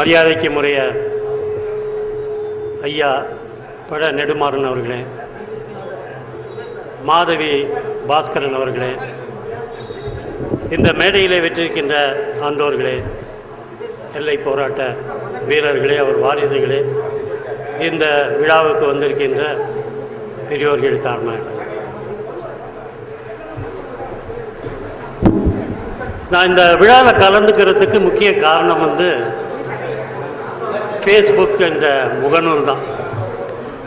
மரியாதைக்கு முறைய ஐயா பழ நெடுமாறன் அவர்களே மாதவி பாஸ்கரன் அவர்களே இந்த மேடையிலே வெற்றிருக்கின்ற ஆண்டோர்களே எல்லை போராட்ட வீரர்களே அவர் வாரிசுகளே இந்த விழாவுக்கு வந்திருக்கின்ற பெரியோர்கள் தாழ்மை நான் இந்த விழாவில் கலந்துக்கிறதுக்கு முக்கிய காரணம் வந்து ஃபேஸ்புக் இந்த முகநூல் தான்.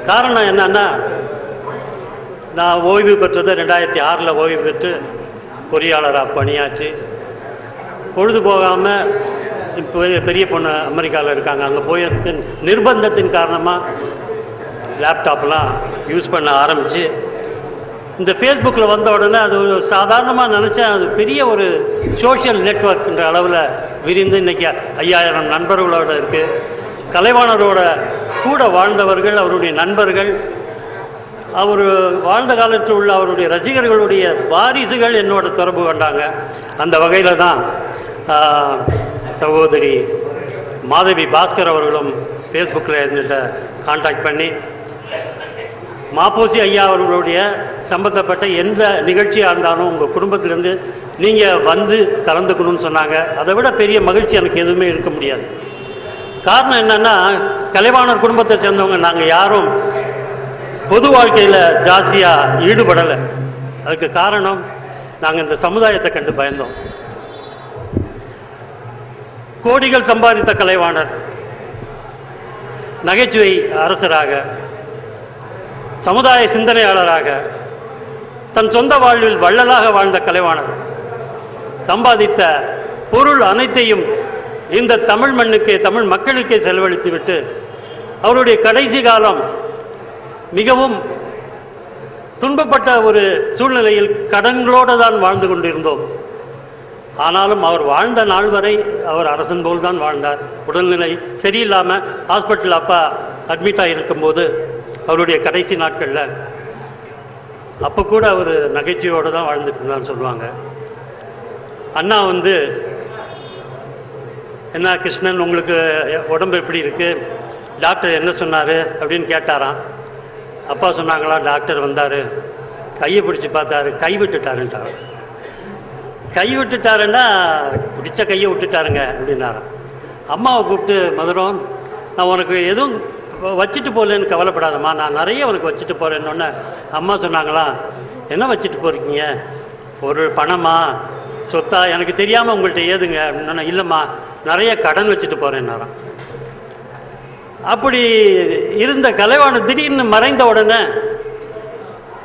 காரணம் என்னன்னா நான் ஓய்வு பெற்றது ரெண்டாயிரத்தி ஆறில் ஓய்வு பெற்று பொறியாளராக பணியாச்சு பொழுது போகாமல் இப்போ பெரிய பொண்ணு அமெரிக்காவில் இருக்காங்க. அங்கே போய் நிர்பந்தத்தின் காரணமாக லேப்டாப்லாம் யூஸ் பண்ண ஆரம்பித்து இந்த ஃபேஸ்புக்கில் வந்த உடனே அது ஒரு சாதாரணமாக நினச்சேன். அது பெரிய ஒரு சோஷியல் நெட்ஒர்க்ன்ற அளவில் விரிந்து இன்றைக்கி ஐயாயிரம் நண்பர்களோட இருக்குது கலைவாணரோட கூட வாழ்ந்தவர்கள் அவருடைய நண்பர்கள் அவர் வாழ்ந்த காலத்தில் உள்ள அவருடைய ரசிகர்களுடைய வாரிசுகள் என்னோட தொடர்பு கொண்டாங்க. அந்த வகையில் தான் சகோதரி மாதவி பாஸ்கர் அவர்களும் ஃபேஸ்புக்கில் என்கிட்ட காண்டாக்ட் பண்ணி மாப்போசி ஐயா அவர்களுடைய சம்பந்தப்பட்ட எந்த நிகழ்ச்சியாக இருந்தாலும் உங்கள் குடும்பத்திலேருந்து நீங்கள் வந்து கலந்துக்கணும்னு சொன்னாங்க. அதை விட பெரிய மகிழ்ச்சி எனக்கு எதுவுமே இருக்க முடியாது. காரணம் என்னன்னா கலைவாணர் குடும்பத்தை சேர்ந்தவங்க நாங்கள் யாரும் பொது வாழ்க்கையில் ஜாஸ்தியாக ஈடுபடலை. அதுக்கு காரணம் நாங்கள் இந்த சமுதாயத்தை கண்டு பயந்தோம். கோடிகள் சம்பாதித்த கலைவாணர் நகைச்சுவை அரசராக சமுதாய சிந்தனையாளராக தன் சொந்த வாழ்வில் வள்ளலாக வாழ்ந்த கலைவாணர் சம்பாதித்த பொருள் அனைத்தையும் இந்த தமிழ் மண்ணுக்கே தமிழ் மக்களுக்கே செலவழித்துவிட்டு அவருடைய கடைசி காலம் மிகவும் துன்பப்பட்ட ஒரு சூழ்நிலையில் கடன்களோடு தான் வாழ்ந்து கொண்டிருந்தோம். ஆனாலும் அவர் வாழ்ந்த நாள் வரை அவர் அரசன் போல் தான் வாழ்ந்தார். உடல்நிலை சரியில்லாமல் ஹாஸ்பிட்டல் அப்பா அட்மிட் இருக்கும்போது அவருடைய கடைசி நாட்களில் அப்போ கூட அவர் நகைச்சுவையோடு தான் வாழ்ந்துட்டு இருந்தான்னு சொல்லுவாங்க. அண்ணா வந்து என்ன கிருஷ்ணன் உங்களுக்கு உடம்பு எப்படி இருக்கு? டாக்டர் என்ன சொன்னார் அப்படின்னு கேட்டாராம். அப்பா சொன்னாங்களா டாக்டர் வந்தார். கையை பிடிச்சி பார்த்தாரு. கை விட்டுட்டாருன்ட்டார். கை விட்டுட்டாருன்னா பிடிச்ச கையை விட்டுட்டாருங்க அப்படின்னாராம். அம்மாவை கூப்பிட்டு மதுரம் நான் உனக்கு எதுவும் வச்சுட்டு போகலன்னு கவலைப்படாதம்மா. நான் நிறைய உனக்கு வச்சுட்டு போகிறேன்னு அம்மா சொன்னாங்களா என்ன வச்சுட்டு போகிறீங்க ஒரு பணமா? சொத்தா எனக்கு தெரியாமல் உங்கள்கிட்ட ஏதுங்க? அப்படின்னா இல்லைம்மா நிறைய கடன் வச்சுட்டு போகிறேன்னாராம் அப்படி இருந்த கலைவாணர் திடீர்னு மறைந்த உடனே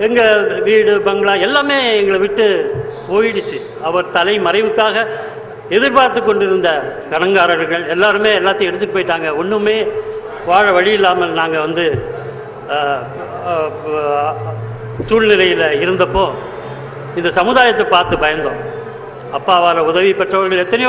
எங்கள் வீடு பங்களா எல்லாமே எங்களை விட்டு போயிடுச்சு. அவர் தலை மறைவுக்காக எதிர்பார்த்து கொண்டிருந்த கடங்காரர்கள் எல்லாருமே எல்லாத்தையும் எடுத்துட்டு போயிட்டாங்க. ஒன்றுமே வாழ வழி இல்லாமல் நாங்கள் வந்து சூழ்நிலையில் இருந்தப்போ இந்த சமுதாயத்தை பார்த்து பயந்தோம். அப்பாவால் உதவி பெற்றவர்கள் எத்தனையோ